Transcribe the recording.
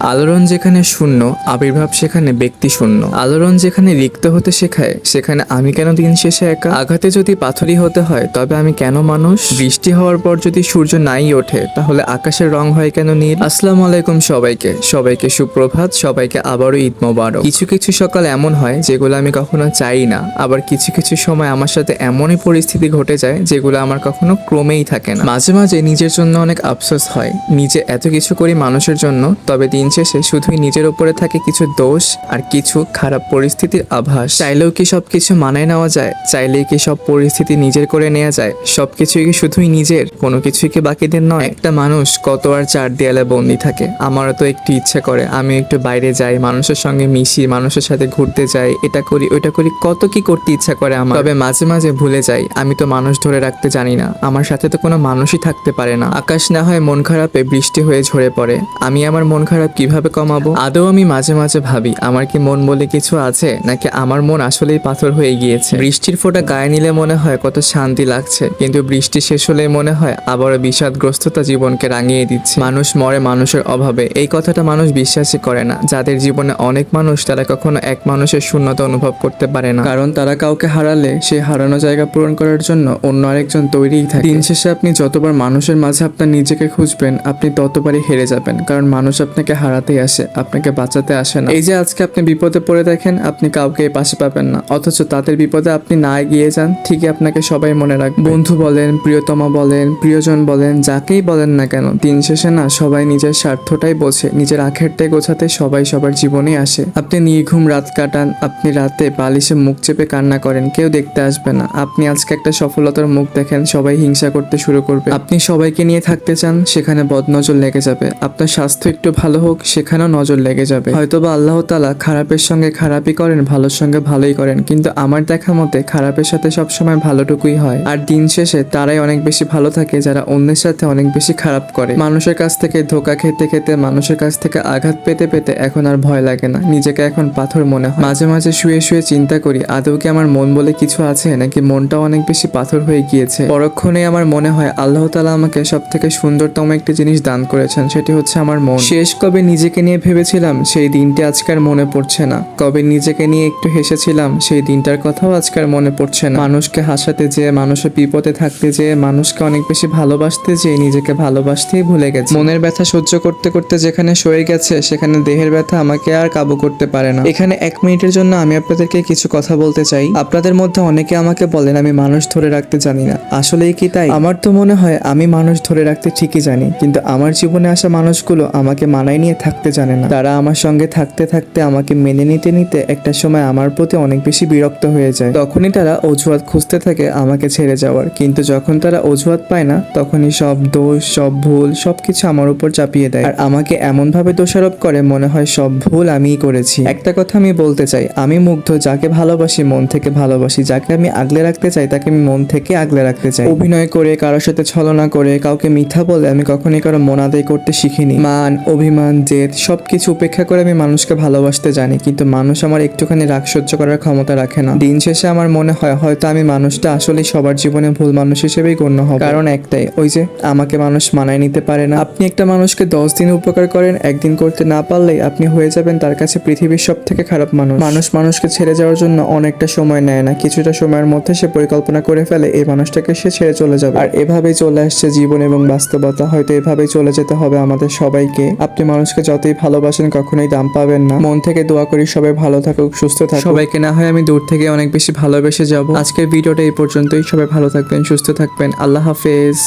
আলোড়ন যেখানে শূন্য, আবির্ভাব সেখানে ব্যক্তি শূন্য। আলোড়ন যেখানে রিক্ত হতে শেখায়, সেখানে আমি কেন দিন শেষে একা? আঘাতে যদি পাথরই হতে হয়, তবে আমি কেন মানুষ? বৃষ্টি হওয়ার পর যদি সূর্য নাই ওঠে, তাহলে আকাশের রং হয় কেন নীল? আসসালামু আলাইকুম সবাইকে। সবাইকে সুপ্রভাত, সবাইকে আবারও ঈদ মোবারক। কিছু কিছু সকাল এমন হয়, যেগুলো আমি কখনো চাই না। আবার কিছু কিছু সময় আমার সাথে এমনই পরিস্থিতি ঘটে যায়, যেগুলো আমার কখনো ক্রমেই থাকে না। মাঝে মাঝে নিজের জন্য অনেক আফসোস হয়। নিজে এত কিছু করি মানুষের জন্য, তবে দিন শেষে শুধুই নিজের উপরে থাকে কিছু দোষ আর কিছু খারাপ পরিস্থিতির আভাস। চাইলেও কি সব কিছু মানায় নেওয়া যায়? চাইলেই কি সব পরিস্থিতি নিজের করে নেওয়া যায়? সব কিছুই কি শুধুই নিজের? কোনো কিছুই কি বাকিদের নয়। একটা মানুষ কত আর চার দেয়ালে বন্দি থাকে। আমারও তো একটু ইচ্ছা করে। আমি একটু বাইরে যাই, মানুষের সঙ্গে মিশি, মানুষের সাথে ঘুরতে যাই। এটা করি, ওইটা করি। কত কি করতে ইচ্ছা করে আমার। তবে মাঝে মাঝে ভুলে যাই। আমি তো মানুষ ধরে রাখতে জানি না। আমার সাথে তো কোনো মানুষই থাকতে পারে না। আকাশ না হয় মন খারাপে বৃষ্টি হয়ে ঝরে পড়ে। আমি আমার মন খারাপ কীভাবে কমাবো? আদৌ আমি মাঝে মাঝে ভাবি, আমার কি মন বলে কিছু আছে, নাকি আমার মন আসলেই পাথর হয়ে গিয়েছে? বৃষ্টির ফোঁটা গায়ে নিলে মনে হয় কত শান্তি লাগছে, কিন্তু বৃষ্টি শেষ হলে মনে হয় আবারও বিষাদগ্রস্ততা জীবনকে রাঙিয়ে দিচ্ছে। মানুষ মরে মানুষের অভাবে, এই কথাটা মানুষ বিশ্বাসই করে না। যাদের জীবনে অনেক মানুষ, তারা কখনো এক মানুষের শূন্যতা অনুভব করতে পারে না। কারণ তারা কাউকে হারালে সেই হারানো জায়গা পূরণ করার জন্য অন্য আরেকজন তৈরিই থাকে। দিন শেষে আপনি যতবার মানুষের মাঝে আপনার নিজেকে খুঁজবেন, আপনি ততবারই হেরে যাবেন, কারণ মানুষ আপনাকে হারাতেই আসে, আপনাকে বাঁচাতে আসে না। এই যে আজকে আপনি বিপদে পড়ে দেখেন, আপনি কাউকে পাশে পাবেন না। অথচ তাদের বিপদে আপনি না এগিয়ে যান, ঠিকই আপনাকে সবাই মনে রাখবে। বন্ধু বলেন, প্রিয়তমা বলেন, প্রিয়জন বলেন, যাকেই বলেন না কেন, দিন শেষে না সবাই নিজের স্বার্থটাই বোঝে, নিজের আখেরটাই গোছাতে সবাই সবার জীবনে আসে। আপনি নির্ঘুম রাত কাটান, আপনি রাতে বালিশে মুখ চেপে কান্না করেন, কেউ দেখতে আসবে না। আপনি আজকে একটা সফলতার মুখ দেখেন, সবাই হিংসা করতে শুরু করবে। আপনি সবাইকে নিয়ে থাকতে চান, সেখানে বদনজর লেগে যাবে। আপনার স্বাস্থ্য একটু ভালো হোক সেখানেও নজর লেগে যাবে। হয়তোবা আল্লাহ তালা খারাপের সঙ্গে খারাপই করেন, ভালোর সঙ্গে ভালোই করেন, কিন্তু আমার দেখা মতে খারাপের সাথে সবসময় ভালোটুকুই হয়। আর দিন শেষে তারাই অনেক বেশি ভালো থাকে, যারা অন্যের সাথে অনেক বেশি খারাপ করে। মানুষের কাছ থেকে ধোকা খেতে খেতে, মানুষের কাছ থেকে আঘাত পেতে পেতে এখন আর ভয় লাগে না। নিজেকে এখন পাথর মনে হয়। মাঝে মাঝে শুয়ে শুয়ে চিন্তা করি, আদৌ কি আমার মন বলে কিছু আছে, নাকি মনটাও অনেক বেশি পাথর হয়ে গিয়েছে? পরক্ষণে আমার মনে হয়, আল্লাহ তালা আমাকে সব থেকে সুন্দরতম একটি জিনিস দান করেছেন, সেটি হচ্ছে আমার মন। শেষ কবে নিজেকে নিয়ে ভেবেছিলাম সেই দিনটি আজকার মনে পড়ছে না। কবে নিজেকে নিয়ে একটু হেসেছিলাম, সেই দিনটার কথাও আজকার মনে পড়ছে না। মানুষকে হাসাতে যেয়ে, মানুষের বিপদে থাকতে যেয়ে, মানুষকে অনেক বেশি ভালোবাসতে যেয়ে নিজেকে ভালোবাসতেই ভুলে গেছে। মনের ব্যথা সহ্য করতে করতে যেখানে সয়ে গেছে, সেখানে দেহের ব্যথা আমাকে আর কাবু করতে পারে না। এখানে এক মিনিটের জন্য আমি আপনাদেরকে কিছু কথা বলতে চাই। আপনাদের মধ্যে অনেকে আমাকে বলেন, আমি মানুষ ধরে রাখতে জানি না। আসলেই কি তাই? আমার তো মনে হয়, আমি মানুষ ধরে রাখতে ঠিকই জানি। কিন্তু আমার জীবনে আসা মানুষগুলো আমাকে মানায় নিয়ে থাকতে জানে না। তারা আমার সঙ্গে থাকতে থাকতে আমাকে মেনে নিতে নিতে একটা সময় আমার প্রতি অনেক বেশি বিরক্ত হয়ে যায়। তখনই তারা অজুহাত খুঁজতে থাকে আমাকে ছেড়ে যাওয়ার। কিন্তু যখন তারা অজুহাত পায় না, তখনই সব দোষ, সব ভুল, সবকিছু আমার উপর চাপিয়ে দেয়। আর আমাকে এমন ভাবে দোষারোপ করে মনে হয় সব ভুল আমিই করেছি। একটা কথা আমি বলতে চাই, আমি মুগ্ধ, যাকে ভালোবাসি, মন থেকে ভালোবাসি, যাকে আমি আগলে রাখতে চাই, তাকে আমি মন থেকে আগলে রাখতে চাই। অভিনয় করে, কারোর সাথে ছলনা করে, কাউকে মিথ্যা বলে আমি কখনোই কারও মন আদায় করতে শিখিনি। মান, অভিমান জেদ সবকিছু উপেক্ষা করে আমি মানুষকে ভালোবাসতে জানি, কিন্তু মানুষ আমার একটুখানি রাগ সহ্য করার ক্ষমতা রাখে না। দিন শেষে আমার মনে হয়, হয়তো আমি মানুষটা আসলেই সবার জীবনে ভুল মানুষ হিসেবেই গণ্য হব। কারণ একটাই, ওই যে আমাকে মানুষ মানায় নিতে পারে না। আপনি একটা মানুষকে দশ দিন উপকার করেন, একদিন করতে না পারলেই আপনি হয়ে যাবেন তার কাছে পৃথিবীর সব থেকে খারাপ মানুষ। মানুষ মানুষকে ছেড়ে যাওয়ার জন্য অনেকটা সময় নেয় না। কিছুটা সময়ের মধ্যে সে পরিকল্পনা করে ফেলে, এই মানুষটাকে সে ছেড়ে চলে যাবে। আর এভাবেই চলে আসছে জীবন এবং বাস্তবতা। হয়তো এভাবেই চলে যেতে হবে আমাদের সবাইকে। আপনি মানুষকে যতই ভালোবাসেন, কখনোই দাম পাবেন না। মন থেকে দোয়া করি সবাই ভালো থাকুক, সুস্থ থাকুক। সবাইকে না হয় আমি দূর থেকে অনেক বেশি ভালোবেসে যাব। আজকের ভিডিওটা এই পর্যন্তই। সবাই ভালো থাকবেন, সুস্থ থাকবেন। আল্লাহ হাফেজ।